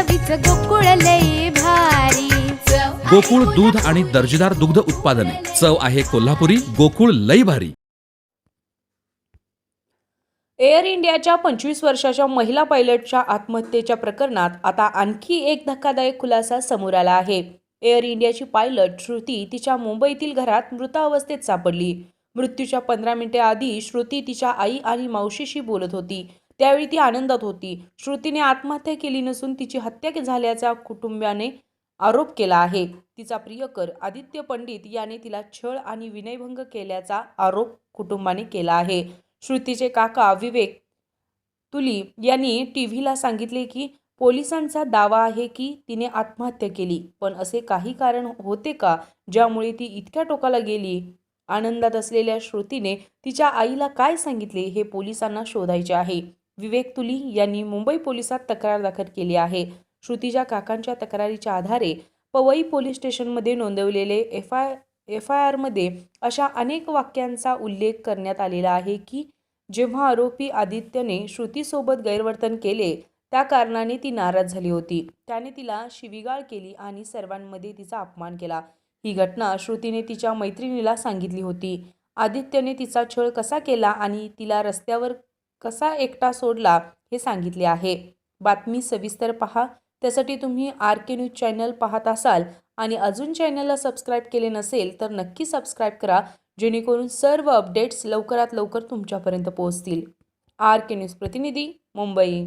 चवीच गोकुळ लई भारी. गोकुळ दूध आणि दर्जेदार दुग्ध उत्पादने. चव आहे कोल्हापुरी गोकुळ लई भारी. एअर इंडियाच्या पंचवीस वर्षाच्या महिला पायलटच्या आत्महत्येच्या प्रकरणात आता आणखी एक धक्कादायक खुलासा समोर आला आहे. एअर इंडियाची पायलट श्रुती तिच्या मुंबईतील घरात मृतावस्थेत सापडली. मृत्यूच्या पंधरा मिनिटे आधी श्रुती तिच्या आई आणि मावशीशी बोलत होती. त्यावेळी ती आनंदात होती. श्रुतीने आत्महत्या केली नसून तिची हत्या झाल्याचा कुटुंबियाने आरोप केला आहे. तिचा प्रियकर आदित्य पंडित याने तिला छळ आणि विनयभंग केल्याचा आरोप कुटुंबाने केला आहे. श्रुतीचे काका विवेक तुली यांनी टी व्हीला सांगितले की पोलिसांचा दावा आहे की तिने आत्महत्या केली. पण असे काही कारण होते का? ज्यामुळे ती इतक्या टोकाला गेली? आनंदात असलेल्या श्रुतीने तिच्या आईला काय सांगितले हे पोलिसांना शोधायचे आहे. विवेक तुली यांनी मुंबई पोलिसात तक्रार दाखल केली आहे. श्रुतीच्या काकांच्या तक्रारीच्या आधारे पवई पोलीस स्टेशनमध्ये नोंदवलेले एफ आय एफ आय आरमध्ये अशा अनेक वाक्यांचा उल्लेख करण्यात आलेला आहे की जेव्हा आरोपी आदित्यने श्रुतीसोबत गैरवर्तन केले त्या कारणाने ती नाराज झाली होती. त्याने तिला शिवीगाळ केली आणि सर्वांमध्ये तिचा अपमान केला. ही घटना श्रुतीने तिच्या मैत्रिणीला सांगितली होती. आदित्यने तिचा छळ कसा केला आणि तिला रस्त्यावर कसा एकटा सोडला हे सांगितले आहे. बातमी सविस्तर पहा. त्यासाठी तुम्ही आर के न्यूज चॅनल पाहत असाल आणि अजून चॅनलला सबस्क्राईब केले नसेल तर नक्की सबस्क्राईब करा जेणेकरून सर्व अपडेट्स लवकरात लवकर तुमच्यापर्यंत पोहोचतील. आर के न्यूज प्रतिनिधी मुंबई.